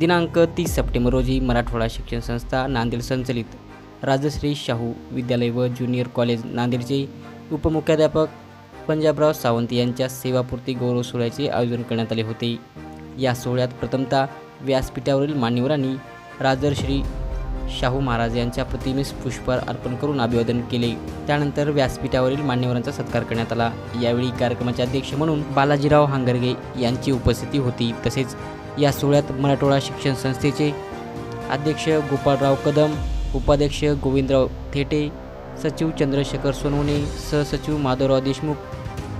दिनांक तीस सप्टेंबर रोजी मराठवाडा शिक्षण संस्था नांदेड संचलित. राजश्री शाहू विद्यालय व ज्युनियर कॉलेज नांदेडचे उपमुख्याध्यापक पंजाबराव सावंत यांच्या सेवापूर्ती गौरव सोहळ्याचे आयोजन करण्यात आले होते. या सोहळ्यात प्रथमतः व्यासपीठावरील मान्यवरांनी राजर्श्री शाहू महाराज यांच्या प्रतिमेस पुष्पहार अर्पण करून अभिवादन केले. त्यानंतर व्यासपीठावरील मान्यवरांचा सत्कार करण्यात आला. यावेळी कार्यक्रमाचे अध्यक्ष म्हणून बालाजीराव हांगरगे यांची उपस्थिती होती. तसेच या सोहळ्यात मराठवाडा शिक्षण संस्थेचे अध्यक्ष गोपाळराव कदम उपाध्यक्ष गोविंदराव थेटे सचिव चंद्रशेखर सोनवणे सहसचिव माधवराव देशमुख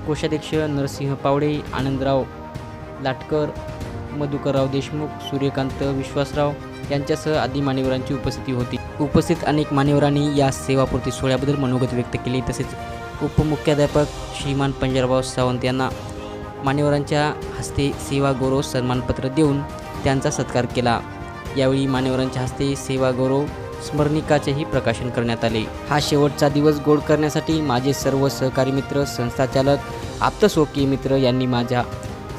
कोषाध्यक्ष नरसिंह पावडे आनंदराव लाटकर मधुकरराव देशमुख सूर्यकांत विश्वासराव यांच्यासह आदी मान्यवरांची उपस्थिती होती. उपस्थित अनेक मान्यवरांनी या सेवापूर्ती सोहळ्याबद्दल मनोगत व्यक्त केले. तसेच उपमुख्याध्यापक श्रीमान पंजाबराव सावंत यांना मान्यवरांच्या हस्ते सेवा गौरव सन्मानपत्र देऊन त्यांचा सत्कार केला. यावेळी मान्यवरांच्या हस्ते सेवा गौरव स्मरणिकाचेही प्रकाशन करण्यात आले. हा शेवटचा दिवस गोड करण्यासाठी माझे सर्व सहकारी मित्र संस्थाचालक आप्तस्वकीय मित्र यांनी माझ्या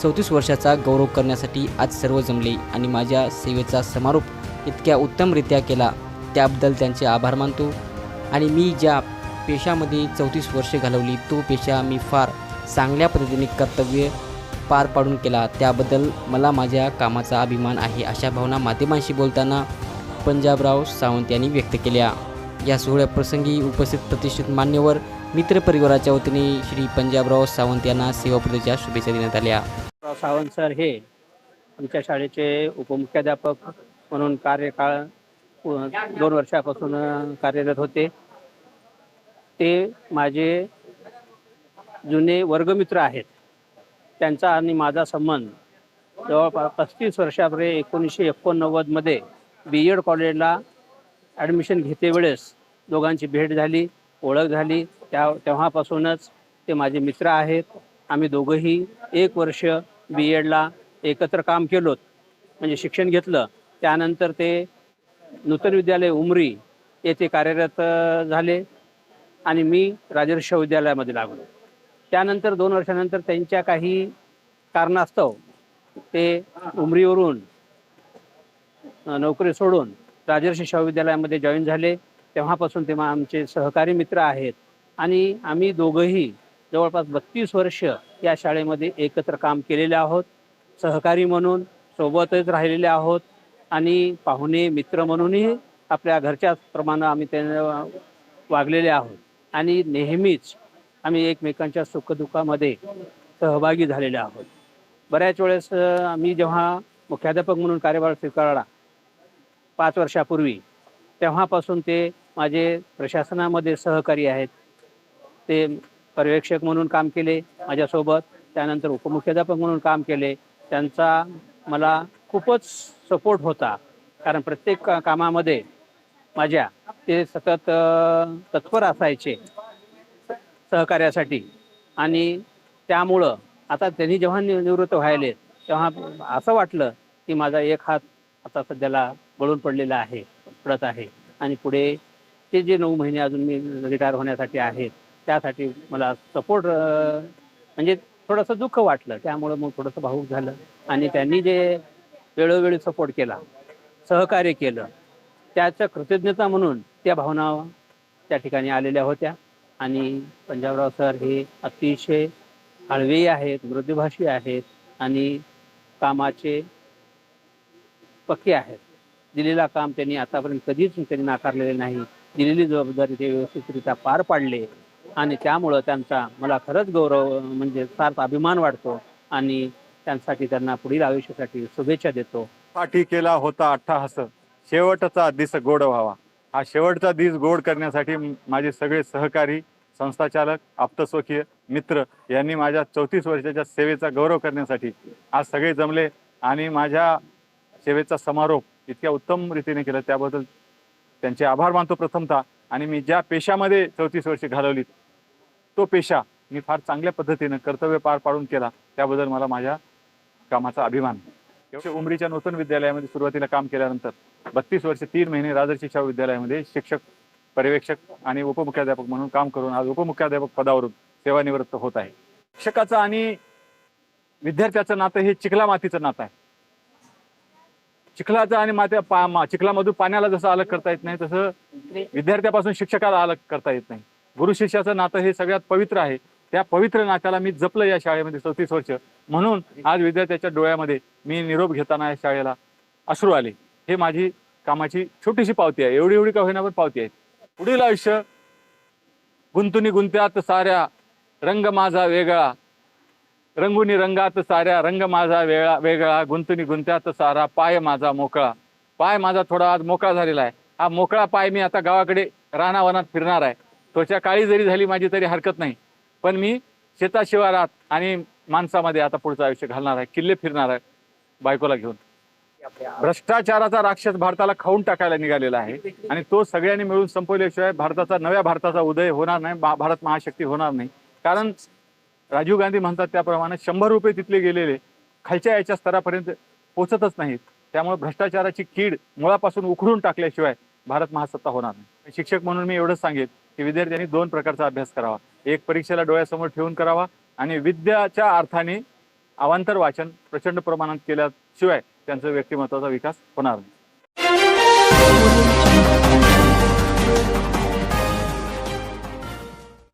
चौतीस वर्षाचा गौरव करण्यासाठी आज सर्व जमले आणि माझ्या सेवेचा समारोप इतक्या उत्तमरित्या केला. त्याबद्दल त्यांचे आभार मानतो आणि मी ज्या पेशामध्ये चौतीस वर्षे घालवली तो पेशा मी फार चांगल्या पद्धतीने कर्तव्य पार पाडून केला. त्याबद्दल मला माझ्या कामाचा अभिमान आहे अशा भावना माध्यमांशी बोलताना पंजाबराव सावंत यांनी व्यक्त केल्या. या सोहळ्याप्रसंगी उपस्थित प्रतिष्ठित मान्यवर मित्रपरिवाराच्या वतीने श्री पंजाबराव सावंत यांना सेवापूर्तीच्या शुभेच्छा देण्यात आल्या. सावंत सर हे आमच्या शाळेचे उपमुख्याध्यापक म्हणून कार्यकाळ दोन वर्षापासून कार्यरत होते. ते माझे जुने वर्गमित्र आहेत. त्यांचा आणि माझा संबंध जवळपास पस्तीस वर्षापूर्वी एकोणीसशे एकोणनव्वदमध्ये बी एड कॉलेजला ॲडमिशन घेते वेळेस दोघांची भेट झाली ओळख झाली. त्या तेव्हापासूनच ते माझे मित्र आहेत. आम्ही दोघंही एक वर्ष बी एडला एकत्र काम केलोत. म्हणजे शिक्षण घेतलं. त्यानंतर ते नूतन विद्यालय उमरी येथे कार्यरत झाले आणि मी राजर्षी विद्यालयामध्ये लागलो. त्यानंतर दोन वर्षानंतर त्यांच्या काही कारणास्तव ते उमरीवरून नोकरी सोडून राजर्षी शहाविद्यालयामध्ये जॉईन झाले. तेव्हापासून तेव्हा आमचे सहकारी मित्र आहेत. आणि आम्ही दोघंही जवळपास बत्तीस वर्ष या शाळेमध्ये एकत्र काम केलेले आहोत. सहकारी म्हणून सोबतच राहिलेले आहोत. आणि पाहुणे मित्र म्हणूनही आपल्या घरच्याच प्रमाणे आम्ही त्यांना वागलेले आहोत. आणि नेहमीच आम्ही एकमेकांच्या सुखदुःखामध्ये सहभागी झालेले आहोत. बऱ्याच वेळेस आम्ही जेव्हा मुख्याध्यापक म्हणून कार्यभार स्वीकारला पाच वर्षापूर्वी तेव्हापासून ते माझे प्रशासनामध्ये सहकारी आहेत. ते पर्यवेक्षक म्हणून काम केले माझ्यासोबत त्यानंतर उपमुख्याध्यापक म्हणून काम केले. त्यांचा मला खूपच सपोर्ट होता कारण प्रत्येक कामामध्ये माझ्या ते सतत तत्पर असायचे. सहकार्यासाठी. आणि त्यामुळं आता त्यांनी जेव्हा नि निवृत्त व्हायले तेव्हा असं वाटलं की माझा एक हात आता सध्याला गळून पडलेला आहे पडत आहे. आणि पुढे ते जे नऊ महिने अजून मी रिटायर होण्यासाठी आहेत त्यासाठी मला सपोर्ट म्हणजे थोडंसं दुःख वाटलं. त्यामुळं मग थोडंसं भाऊक झालं. आणि त्यांनी जे वेळोवेळी सपोर्ट केला सहकार्य केलं त्याचं कृतज्ञता म्हणून त्या भावना त्या ठिकाणी आलेल्या होत्या. आणि पंजाबराव सर हे अतिशय हळवी आहेत मृदुभाषी आहेत आणि कामाचे पक्के आहेत. दिलेला काम त्यांनी आतापर्यंत कधीच त्यांनी नाकारलेले नाही. दिलेली जबाबदारी ते व्यवस्थितरित्या पार पाडले आणि त्यामुळं त्यांचा मला खरंच गौरव म्हणजे सार्थ अभिमान वाटतो आणि त्यांसाठी त्यांना पुढील आयुष्यासाठी शुभेच्छा देतो. पाठी केला होता अट्टाहास शेवटचा दिस गोड व्हावा. हा शेवटचा दिस गोड करण्यासाठी माझे सगळे सहकारी संस्थाचालक आप्तस्वकीय मित्र यांनी माझ्या चौतीस वर्षाच्या सेवेचा गौरव करण्यासाठी आज सगळे जमले आणि माझ्या सेवेचा समारोप इतक्या उत्तम रीतीने केला. त्याबद्दल त्यांचे आभार मानतो प्रथमतः आणि मी ज्या पेशामध्ये चौतीस वर्षे घालवली तो पेशा मी फार चांगल्या पद्धतीनं कर्तव्य पार पाडून केला. त्याबद्दल मला माझ्या कामाचा अभिमान. उमरीच्या नूतन विद्यालयामध्ये सुरुवातीला काम केल्यानंतर बत्तीस वर्ष तीन महिने राजर्षी शिक्षा विद्यालयामध्ये शिक्षक पर्यवेक्षक आणि उपमुख्याध्यापक म्हणून काम करून आज उपमुख्याध्यापक पदावरून सेवानिवृत्त होत आहे. शिक्षकाचं आणि विद्यार्थ्याचं नातं हे चिखला मातीचं नातं आहे. चिखलाचं आणि मात्या पा चिखलामधून पाण्याला जसं अलग करता येत नाही तसं विद्यार्थ्यापासून शिक्षकाला अलग करता येत नाही. गुरु शिष्याचं नातं हे सगळ्यात पवित्र आहे. त्या पवित्र नात्याला मी जपलं या शाळेमध्ये चौतीस वर्ष. म्हणून आज विद्यार्थ्याच्या डोळ्यामध्ये मी निरोप घेताना या शाळेला अश्रू आले. हे माझी कामाची छोटीशी पावती आहे. एवढी एवढी का होईना पण पावती आहे. पुढील आयुष्य. गुंतुनी गुंत्यात साऱ्या रंग माझा वेगळा. रंगुनी रंगात साऱ्या रंग माझा वेगळा वेगळा. गुंतुनी गुंत्यात सारा पाय माझा मोकळा. पाय माझा थोडा आज मोकळा झालेला आहे. हा मोकळा पाय मी आता गावाकडे रानावनात फिरणार आहे. त्वचा काळी जरी झाली माझी तरी हरकत नाही. पण मी शेताशिवारात आणि माणसामध्ये आता पुढचं आयुष्य घालणार आहे. किल्ले फिरणार आहे. बायकोला घेऊन. भ्रष्टाचाराचा राक्षस भारताला खाऊन टाकायला निघालेला आहे. आणि तो सगळ्यांनी मिळून संपवल्याशिवाय भारताचा नव्या भारताचा उदय होणार नाही भारत महाशक्ती होणार नाही. कारण राजीव गांधी म्हणतात त्याप्रमाणे शंभर रुपये तिथले गेलेले खालच्या याच्या स्तरापर्यंत पोचतच नाहीत. त्यामुळे भ्रष्टाचाराची कीड मुळापासून उखडून टाकल्याशिवाय भारत महासत्ता होणार नाही. शिक्षक म्हणून मी एवढंच सांगेन की विद्यार्थ्यांनी दोन प्रकारचा अभ्यास करावा. एक परीक्षेला डोळ्यासमोर ठेवून करावा आणि विद्याच्या अर्थाने अवांतर वाचन प्रचंड प्रमाणात शिवाय त्यांचं व्यक्तिमत्वाचा विकास होणार नाही.